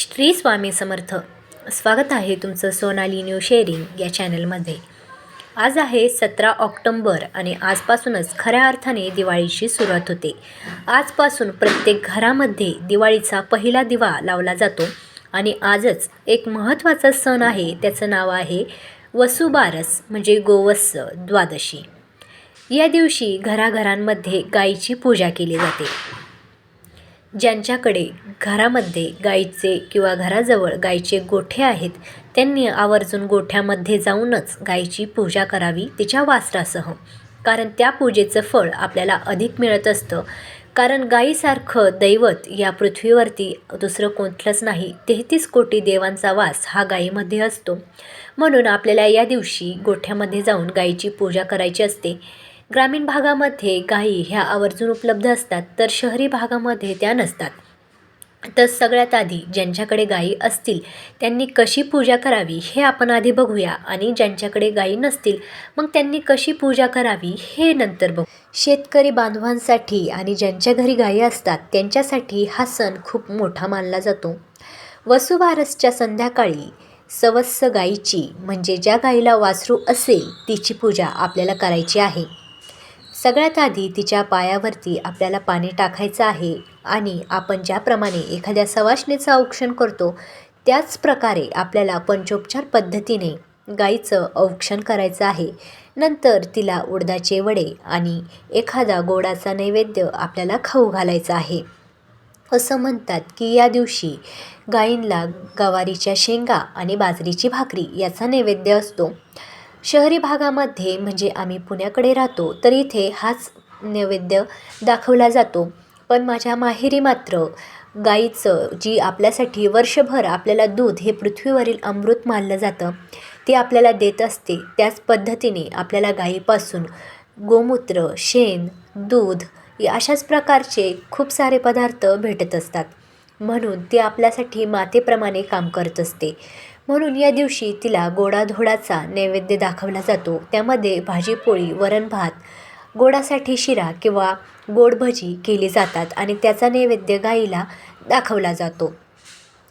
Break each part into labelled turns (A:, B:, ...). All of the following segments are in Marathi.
A: श्री स्वामी समर्थ. स्वागत आहे तुमचं सोनाली न्यू शेअरिंग या चॅनलमध्ये. आज आहे सतरा ऑक्टोंबर आणि आजपासूनच खऱ्या अर्थाने दिवाळीची सुरुवात होते. आजपासून प्रत्येक घरामध्ये दिवाळीचा पहिला दिवा लावला जातो आणि आजच एक महत्त्वाचा सण आहे त्याचं नाव आहे वसुबारस म्हणजे गोवत्स द्वादशी. या दिवशी घराघरांमध्ये गायीची पूजा केली जाते. ज्यांच्याकडे घरामध्ये गाईचे किंवा घराजवळ गाईचे गोठे आहेत त्यांनी आवर्जून गोठ्यामध्ये जाऊनच गाईची पूजा करावी तिच्या वासरासह. कारण त्या पूजेचं फळ आपल्याला अधिक मिळत असतं. कारण गाईसारखं दैवत या पृथ्वीवरती दुसरं कोणतंच नाही तेहतीस कोटी देवांचा वास हा गाईमध्ये असतो. म्हणून आपल्याला या दिवशी गोठ्यामध्ये जाऊन गाईची पूजा करायची असते. ग्रामीण भागामध्ये गायी ह्या आवर्जून उपलब्ध असतात तर शहरी भागामध्ये त्या नसतात. तर सगळ्यात आधी ज्यांच्याकडे गायी असतील त्यांनी कशी पूजा करावी हे आपण आधी बघूया. आणि ज्यांच्याकडे गायी नसतील मग त्यांनी कशी पूजा करावी हे नंतर बघू. शेतकरी बांधवांसाठी आणि ज्यांच्या घरी गायी असतात त्यांच्यासाठी हा सण खूप मोठा मानला जातो. वसुबारसच्या संध्याकाळी सवस्स गायीची म्हणजे ज्या गाईला वासरू असेल तिची पूजा आपल्याला करायची आहे. सगळ्यात आधी तिच्या पायावरती आपल्याला पाणी टाकायचं आहे आणि आपण ज्याप्रमाणे एखाद्या सवाशणीचं औक्षण करतो त्याच प्रकारे आपल्याला पंचोपचार पद्धतीने गाईचं औक्षण करायचं आहे. नंतर तिला उडदाचे वडे आणि एखादा गोडाचा नैवेद्य आपल्याला खाऊ घालायचा आहे. असं म्हणतात की या दिवशी गायींला गवारीच्या शेंगा आणि बाजरीची भाकरी याचा नैवेद्य असतो. शहरी भागामध्ये म्हणजे आम्ही पुण्याकडे राहतो तर इथे हाच नैवेद्य दाखवला जातो. पण माझ्या माहेरी मात्र गाईचं जी आपल्यासाठी वर्षभर आपल्याला दूध हे पृथ्वीवरील अमृत मानलं जातं ते आपल्याला देत असते. त्याच पद्धतीने आपल्याला गाईपासून गोमूत्र शेण दूध अशाच प्रकारचे खूप सारे पदार्थ भेटत असतात. म्हणून ते आपल्यासाठी मातेप्रमाणे काम करत असते. म्हणून या दिवशी तिला गोडाधोडाचा नैवेद्य दाखवला जातो. त्यामध्ये भाजीपोळी वरण भात गोडासाठी शिरा किंवा गोड भजी केली जातात आणि त्याचा नैवेद्य गाईला दाखवला जातो.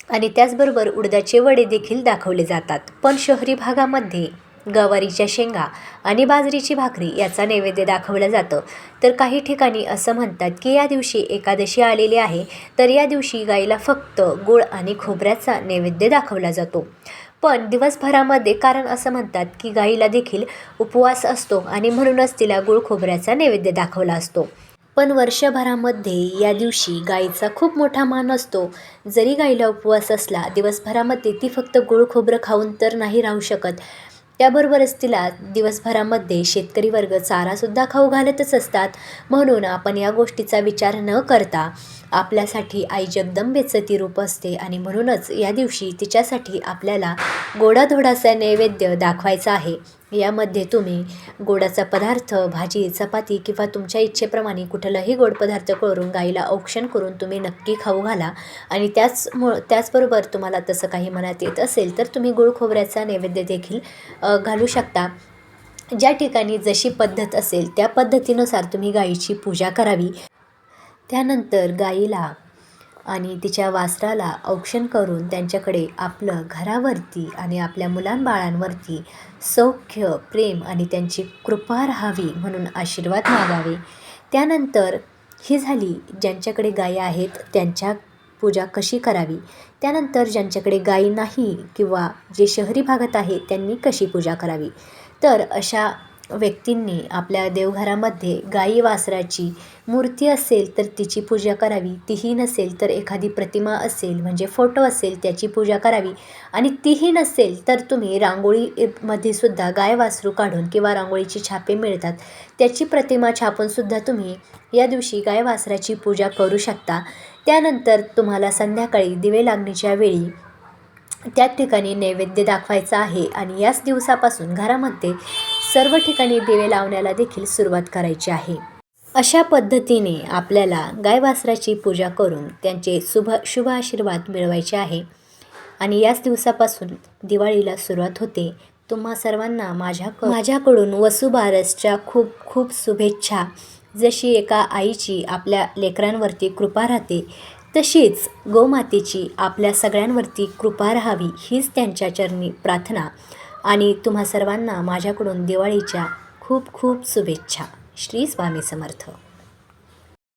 A: आणि त्याचबरोबर उडदाचे वडे देखील दाखवले जातात. पण शहरी भागामध्ये गवारीच्या शेंगा आणि बाजरीची भाकरी याचा नैवेद्य दाखवलं जातं. तर काही ठिकाणी असं म्हणतात की या दिवशी एकादशी आलेली आहे तर या दिवशी गाईला फक्त गुळ आणि खोबऱ्याचा नैवेद्य दाखवला जातो. पण दिवसभरामध्ये कारण असं म्हणतात की गाईला देखील उपवास असतो आणि म्हणूनच तिला गुळ खोबऱ्याचा नैवेद्य दाखवला असतो. पण वर्षभरामध्ये या दिवशी गाईचा खूप मोठा मान असतो. जरी गाईला उपवास असला दिवसभरामध्ये ती फक्त गुळ खोबरं खाऊन तर नाही राहू शकत. त्याबरोबरच तिला दिवसभरामध्ये शेतकरी वर्ग चारासुद्धा खाऊ घालतच असतात. म्हणून आपण या गोष्टीचा विचार न करता आपल्यासाठी आई जगदंबेचं ती रूप असते आणि म्हणूनच या दिवशी तिच्यासाठी आपल्याला गोडाधोडाचा नैवेद्य दाखवायचा आहे. यामध्ये तुम्ही गोडाचा पदार्थ भाजी चपाती किंवा तुमच्या इच्छेप्रमाणे कुठलाही गोड पदार्थ करून गाईला औक्षण करून तुम्ही नक्की खाऊ घाला. आणि त्याच त्याचबरोबर तुम्हाला तसं काही मनात येत असेल तर तुम्ही गुळ खोबऱ्याचा नैवेद्य देखील घालू शकता. ज्या ठिकाणी जशी पद्धत असेल त्या पद्धतीनुसार तुम्ही गाईची पूजा करावी. त्यानंतर गाईला आणि तिच्या वासराला औक्षण करून त्यांच्याकडे आपलं घरावरती आणि आपल्या मुलांबाळांवरती सौख्य प्रेम आणि त्यांची कृपा राहावी म्हणून आशीर्वाद मागावे. त्यानंतर ही झाली ज्यांच्याकडे गायी आहेत त्यांच्या पूजा कशी करावी? त्यानंतर ज्यांच्याकडे गायी नाही किंवा जे शहरी भागात आहे त्यांनी कशी पूजा करावी? तर अशा व्यक्तींनी आपल्या देवघरामध्ये गाई वासराची मूर्ती असेल तर तिची पूजा करावी. तीही नसेल तर एखादी प्रतिमा असेल म्हणजे फोटो असेल त्याची पूजा करावी. आणि तीही नसेल तर तुम्ही रांगोळीमध्ये सुद्धा गाय वासरू काढून किंवा रांगोळीची छापे मिळतात. त्याची प्रतिमा छापूनसुद्धा तुम्ही या दिवशी गाय वासराची पूजा करू शकता. त्यानंतर तुम्हाला संध्याकाळी दिवे लागणीच्या वेळी त्या ठिकाणी नैवेद्य दाखवायचा आहे. आणि याच दिवसापासून घरामध्ये सर्व ठिकाणी दिवे लावण्याला देखील सुरुवात करायची आहे. अशा पद्धतीने आपल्याला गायवासराची पूजा करून त्यांचे शुभ शुभ आशीर्वाद मिळवायचे आहे. आणि याच दिवसापासून दिवाळीला सुरुवात होते. तुम्हा सर्वांना माझ्या माझ्याकडून वसुबारसच्या खूप खूप शुभेच्छा. जशी एका आईची आपल्या लेकरांवरती कृपा राहते तशीच गोमातेची आपल्या सगळ्यांवरती कृपा राहावी हीच त्यांच्या चरणी प्रार्थना. आणि तुम्हा सर्वांना माझ्याकडून दिवाळीच्या खूप खूप शुभेच्छा. श्री स्वामी समर्थ.